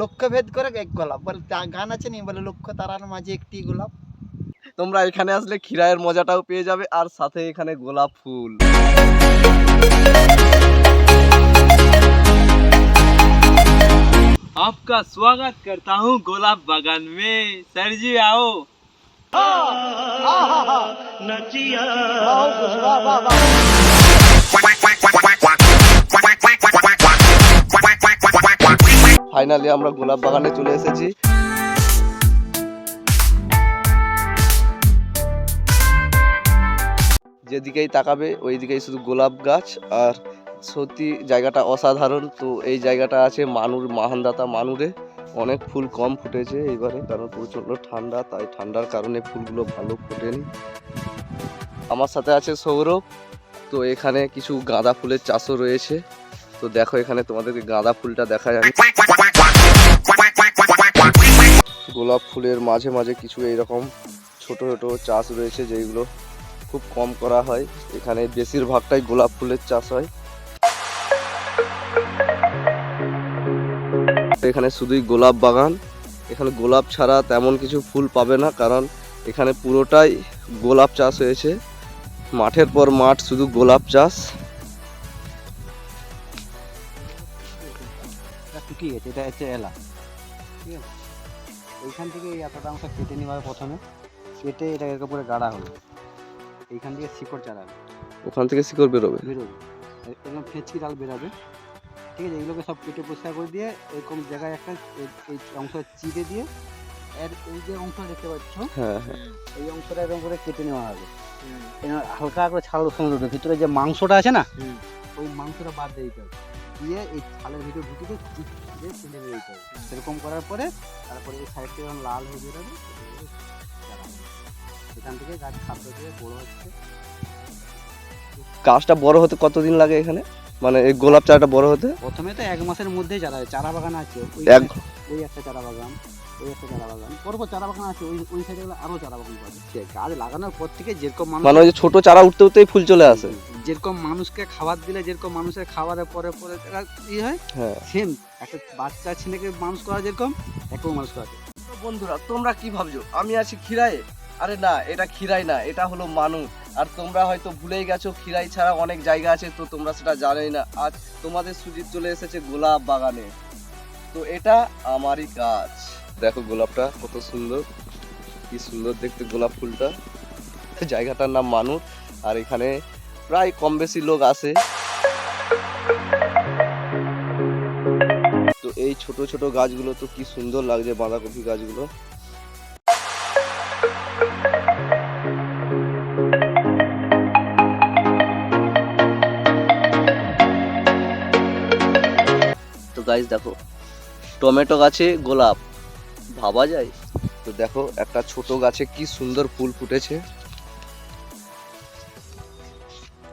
লক্ষ্য ভেদ করে এক গোলাপ বলে তা- গান আছে নি বলে লক্ষ্য তারার মাঝে একটি গোলাপ তোমরা এখানে আসলে খিরায়ের মজাটাও পেয়ে যাবে আর সাথে এখানে গোলাপ ফুল आपका स्वागत करता हूँ गुलाब बागान में सर जी आओ ফাইনালি আমরা গোলাপ বাগানে চলে এসেছি। যেদিকেই তাকাবে ওই দিকেই শুধু গোলাপ গাছ। আর সত্যি জায়গাটা অসাধারণ। তো এই জায়গাটা আছে মানুর, মাহানদাতা মানুরে। অনেক ফুল কম ফুটেছে এইবারে, কারণ প্রচণ্ড ঠান্ডা, তাই ঠান্ডার কারণে ফুলগুলো ভালো ফোটেনি। আমার সাথে আছে সৌরভ। তো এখানে কিছু গাঁদা ফুলের চাষও রয়েছে। তো দেখো এখানে তোমাদেরকে গাঁদা ফুলটা দেখা যাবে গোলাপ ফুলের মাঝে মাঝে কিছু এইরকম ছোট ছোট চাষ রয়েছে যেগুলো খুব কম করা হয়। এখানে বেশিরভাগটাই গোলাপ ফুলের চাষ হয়। এখানে শুধুই গোলাপ বাগান। এখানে গোলাপ ছাড়া তেমন কিছু ফুল পাবে না কারণ এখানে পুরোটাই গোলাপ চাষ হয়েছে। মাঠের পর মাঠ শুধু গোলাপ চাষ। এলা। এইখান থেকে এই এতটা অংশ কেটে নেওয়া হবে প্রথমে কেটে এটাকে করে গাড়া হলো এইখান থেকে শিকড় চালাবে ওখান থেকে শিকড় বেরোবে? বেরোবে। এরকম ফেঁচকি ডাল বেরোবে। ঠিক আছে এইগুলোকে সব কেটে পরিষ্কার করে দিয়ে এরকম জায়গায় একটা এই- অংশ চিড়ে দিয়ে এর এই যে অংশ দেখতে পাচ্ছ হ্যাঁ হ্যাঁ। এই অংশটা এরকম করে কেটে নেওয়া হবে। হালকা করে ছাল সময় ভিতরে যে মাংসটা আছে না ওই মাংসটা বাদ দিয়ে দিতে হবে। দিয়ে এই ছালের ভিতরে ঢুকিয়ে চিপ দিয়ে চুপ দিয়ে দিতে হবে। সেরকম করার পরে তারপরে এই সাইডটা যখন লাল হয়ে বেরোবে সেখান এখান থেকে গাছ খাদ্য দিয়ে বড় হচ্ছে। গাছটা বড় হতে কতদিন লাগে এখানে? মানে এই গোলাপ চারাটা বড় হতে? প্রথমে তো এক মাসের মধ্যেই চারা হয়। চারা বাগান আছে। ওই এক ওই একটা চারা বাগান। ওই একটা চারা বাগান। পরপর চারা বাগান আছে ওই ওই সাইডে আরও চারা বাগান সে গাছ লাগানোর পর থেকে যেরকম মানুষ মানে ওই যে ছোট চারা উঠতে উঠতেই ফুল চলে আসে। যেরকম মানুষকে খাবার দিলে যেরকম মানুষের খাবারের পরে পরে তারা হয় হ্যাঁ। সেম একটা বাচ্চা ছেলেকে মানুষ করা যেরকম একরকম মানুষ করা যায়। তো বন্ধুরা তোমরা কি ভাবছ? আমি আছি খিরায়ে আরে না এটা খিরাই না এটা হলো মানুষ। আর তোমরা হয়তো ভুলেই গেছো খিরাই ছাড়া অনেক জায়গা আছে তো তোমরা সেটা জানোই না। আজ তোমাদের সুজিত চলে এসেছে গোলাপ বাগানে। তো এটা আমারই কাজ দেখো গোলাপটা কত সুন্দর, কি সুন্দর দেখতে গোলাপ ফুলটা। জায়গাটার নাম মানুষ আর এখানে প্রায় কম বেশি লোক আসে তো এই ছোট ছোট গাছগুলো তো কি সুন্দর লাগছে, বাঁধাকপি গাছগুলো। তো গাছ দেখো, টমেটো গাছে গোলাপ। ভাবা যায়? তো দেখো, একটা ছোট গাছে কি সুন্দর ফুল ফুটেছে।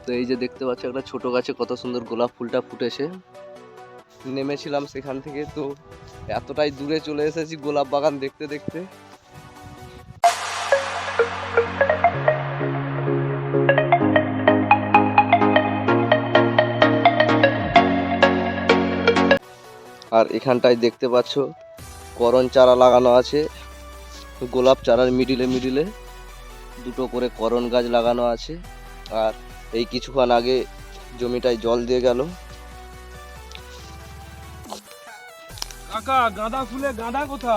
তো এই যে দেখতে পাচ্ছ, একটা ছোট গাছে কত সুন্দর গোলাপ ফুলটা ফুটেছে। নেমেছিলাম সেখান থেকে, তো এতটাই দূরে চলে এসেছি গোলাপ বাগান দেখতে দেখতে। আর এখানটায় দেখতে পাচ্ছ করন চারা লাগানো আছে গোলাপ চারার মিডিলে মিডিলে দুটো করে করণ গাছ লাগানো আছে আর এই কিছুক্ষণ আগে জমিটায় জল দিয়ে গেল। কাকা গাঁদা ফুলে গাঁদা কোথা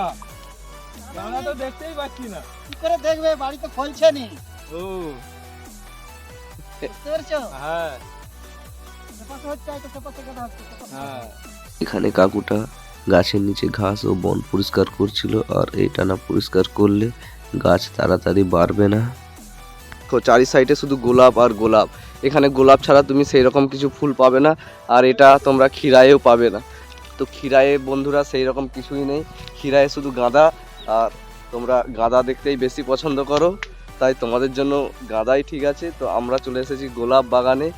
গাঁদা তো দেখতেই পাচ্ছি না। কি করে দেখবে? বাড়িতে ফলছে নি। ও। হ্যাঁ। হ্যাঁ। এখানে কাকুটা গাছের নিচে ঘাস ও বন পরিষ্কার করছিল, আর এইটা না পরিষ্কার করলে গাছ তাড়াতাড়ি বাড়বে না। তো চারি সাইডে শুধু গোলাপ আর গোলাপ। এখানে গোলাপ ছাড়া তুমি সেই রকম কিছু ফুল পাবে না, আর এটা তোমরা খিরায়েও পাবে না। তো খিরায়ে বন্ধুরা সেই রকম কিছুই নেই। খিরায়ে শুধু গাঁদা, আর তোমরা গাঁদা দেখতেই বেশি পছন্দ করো। তাই তোমাদের জন্য গাঁদাই ঠিক আছে। তো আমরা চলে এসেছি গোলাপ বাগানে।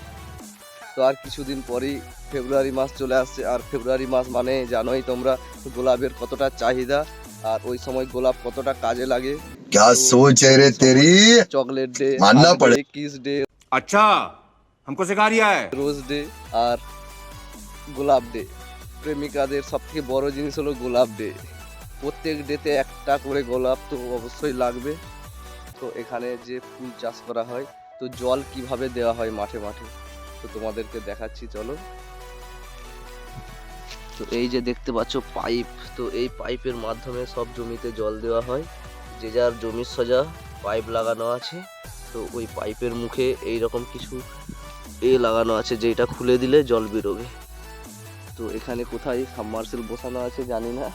তো আর কিছুদিন পরেই ফেব্রুয়ারি মাস চলে আসছে আর ফেব্রুয়ারি মাস মানে জানোই তোমরা গোলাপের কতটা চাহিদা আর ওই সময় গোলাপ কতটা কাজে লাগে क्या सोच है रे तेरी চকলেট ডে মাননা পড়ে। কিস ডে अच्छा हमको सिखा रिया है রোজ ডে আর গোলাপ ডে প্রেমিকাদের সব থেকে বড় জিনিস হলো গোলাপ ডে প্রত্যেক ডেতে একটা করে গোলাপ তো অবশ্যই লাগবে তো এখানে যে ফুল চাষ করা হয় তো জল কিভাবে দেওয়া হয় মাঠে মাঠে তো তোমাদেরকে দেখাচ্ছি, চলো। তো এই যে দেখতে পাচ্ছ পাইপ, তো এই পাইপের মাধ্যমে সব জমিতে জল দেওয়া হয়। যে যার জমির সোজা পাইপ লাগানো আছে, তো ওই পাইপের মুখে এই রকম কিছু এ লাগানো আছে, যেটা খুলে দিলে জল বেরোবে। তো এখানে কোথায় সাবমার্সেল বসানো আছে জানি না।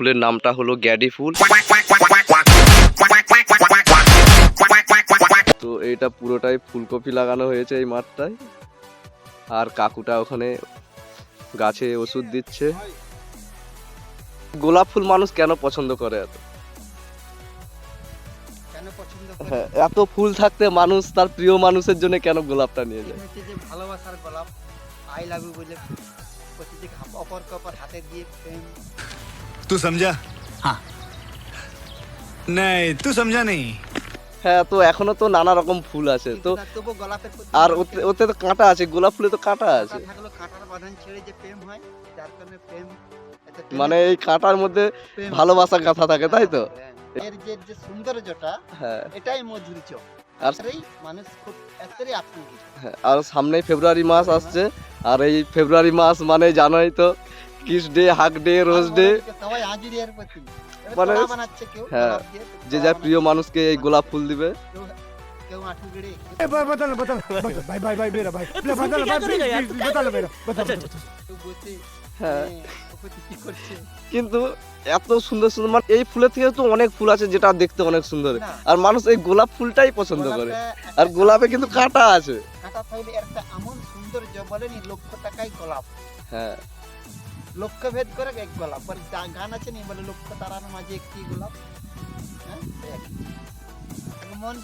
ফুলের নামটা হলো গ্যাডি ফুল। তো এটা পুরোটাই ফুলকপি লাগানো হয়েছে এই মাঠটায়। আর কাকুটা ওখানে গাছে ওষুধ দিচ্ছে। গোলাপ ফুল মানুষ কেন পছন্দ করে এত? হ্যাঁ, এত ফুল থাকতে মানুষ তার প্রিয় মানুষের জন্য কেন গোলাপটা নিয়ে যায়? ভালোবাসার গোলাপ। আই লাভ ইউ বলে অপর হাতে দিয়ে প্রেম। तू समझा हाँ नहीं तू समझा नहीं হ্যাঁ তো এখনো তো নানা রকম ফুল আছে তো কিন্তু তার তবু গোলাপের প্রতি আর মানুষের ওতে ওতে তো কাঁটা আছে গোলাপ ফুলে তো কাঁটা আছে কাঁটা থাকলেও কাঁটার বাঁধন ছেড়ে যে প্রেম হয় যার কারণে প্রেম এতে প্রেমের মানে এই কাঁটার মধ্যে প্রেম- ভালোবাসা গাঁথা থাকে তাই তো হ্যাঁ, এর যে যে সৌন্দর্যটা হ্যাঁ এটাই মধুর্য আর আর এই মানুষ খুব এতটাই আত্মীয় হ্যাঁ, আর সামনেই ফেব্রুয়ারি মাস আসছে আর এই ফেব্রুয়ারি মাস মানে জানোই তো kiss day hug day rose day সবাই হাজির এর প্রতি মানে হ্যাঁ যে যার প্রিয় মানুষকে এই গোলাপ ফুল দিবে। আচ্ছা, আচ্ছা, আচ্ছা। হ্যাঁ। কিন্তু এত সুন্দর সুন্দর মানে এই ফুলের থেকে তো অনেক ফুল আছে যেটা দেখতে অনেক সুন্দর। আর মানুষ এই গোলাপ ফুলটাই পছন্দ করে। আর গোলাপে কিন্তু কাঁটা আছে। কাঁটা থাকলে একটা এমন সুন্দর বলেনি লক্ষ টাকায় গোলাপ। হ্যাঁ। লক্ষ্য ভেদ করে এক গোলাপ। আর গান আছে নি, বলে লক্ষ্য তারার মাঝে একটি গোলাপ। হ্যাঁ এক। মন,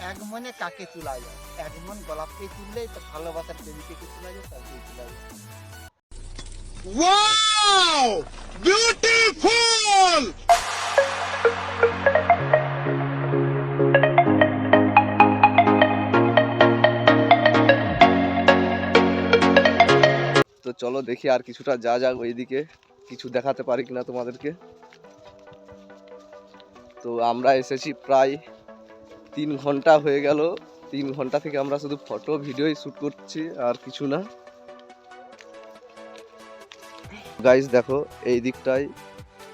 এক মনে কাকে তোলা যায়? এক মন গোলাপকে তুললে তো ভালোবাসার প্রেমিকে তোলা যায় তাকে তোলা যায়। তো চলো দেখি আর কিছুটা যা যাক ওইদিকে কিছু দেখাতে পারি কিনা তোমাদেরকে। তো আমরা এসেছি প্রায় তিন ঘণ্টা হয়ে গেল। তিন ঘণ্টা থেকে আমরা শুধু ফটো ভিডিওই শ্যুট করছি, আর কিছু না। গাইস দেখো, এই দিকটায়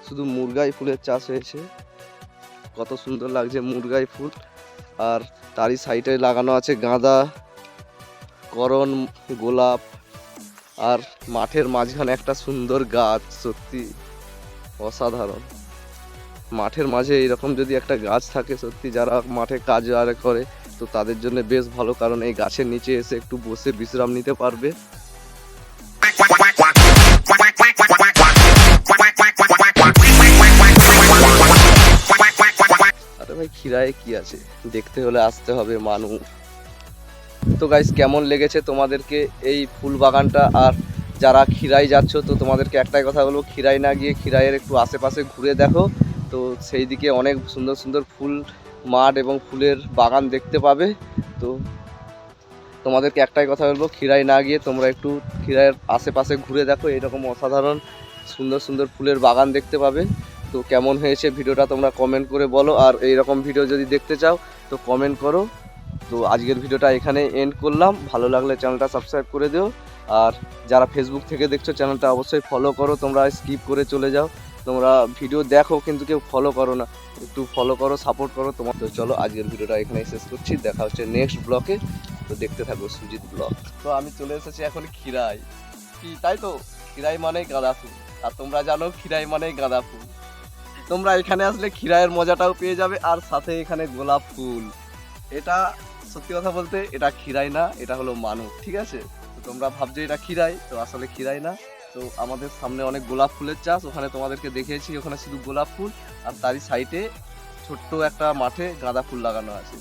শুধু মুরগাই ফুলের চাষ হয়েছে। কত সুন্দর লাগছে মুরগাই ফুল। আর তারই সাইডে লাগানো আছে গাঁদা, করণ, গোলাপ। আর মাঠের মাঝখানে একটা সুন্দর গাছ, সত্যি অসাধারণ। মাঠের মাঝে এরকম যদি একটা গাছ থাকে, সত্যি যারা মাঠে কাজ আর করে, তো তাদের জন্য বেশ ভালো, কারণ এই গাছের নিচে এসে একটু বসে বিশ্রাম নিতে পারবে। আরে ভাই খিরায় কি আছে? দেখতে হলে আসতে হবে মানুষ তো গাইস কেমন লেগেছে তোমাদেরকে এই ফুল বাগানটা? আর যারা খিরাই যাচ্ছ, তো তোমাদেরকে একটাই কথা বলব খিরাই না গিয়ে খিরাইয়ের একটু আশেপাশে ঘুরে দেখো। তো সেই দিকে অনেক সুন্দর সুন্দর ফুল, মাঠ এবং ফুলের বাগান দেখতে পাবে। তো তোমাদেরকে একটাই কথা বলব খিরাই না গিয়ে তোমরা একটু খিরাইয়ের আশেপাশে ঘুরে দেখো, এরকম অসাধারণ সুন্দর সুন্দর ফুলের বাগান দেখতে পাবে। তো কেমন হয়েছে ভিডিওটা তোমরা কমেন্ট করে বলো, আর এইরকম ভিডিও যদি দেখতে চাও, তো কমেন্ট করো। তো আজকের ভিডিওটা এখানে এন্ড করলাম। ভালো লাগলে চ্যানেলটা সাবস্ক্রাইব করে দিও। আর যারা ফেসবুক থেকে দেখছ চ্যানেলটা অবশ্যই ফলো করো। তোমরা স্কিপ করে চলে যাও। তোমরা ভিডিও দেখো, কিন্তু কেউ ফলো করো না। একটু ফলো করো সাপোর্ট করো তোমার। তো চলো আজকের ভিডিওটা এখানে শেষ করছি। দেখা হচ্ছে নেক্সট ব্লকে তো দেখতে থাকো সুজিত ব্লগ তো আমি চলে এসেছি এখন খিরাই। কি, তাই তো? খিরাই মানেই গাঁদা ফুল আর তোমরা জানো, খিরাই মানেই গাঁদা ফুল তোমরা এখানে আসলে খিরাইয়ের মজাটাও পেয়ে যাবে। আর সাথে এখানে গোলাপ ফুল। এটা সত্যি কথা বলতে, এটা খিরাই না, এটা হলো মানুষ ঠিক আছে? তো তোমরা ভাবছ এটা খিরাই তো আসলে খিরাই না। তো আমাদের সামনে অনেক গোলাপ ফুলের চাষ, ওখানে তোমাদেরকে দেখিয়েছি, ওখানে শুধু গোলাপ ফুল আর তারই সাইডে ছোট্ট একটা মাঠে গাঁদা ফুল লাগানো আছে।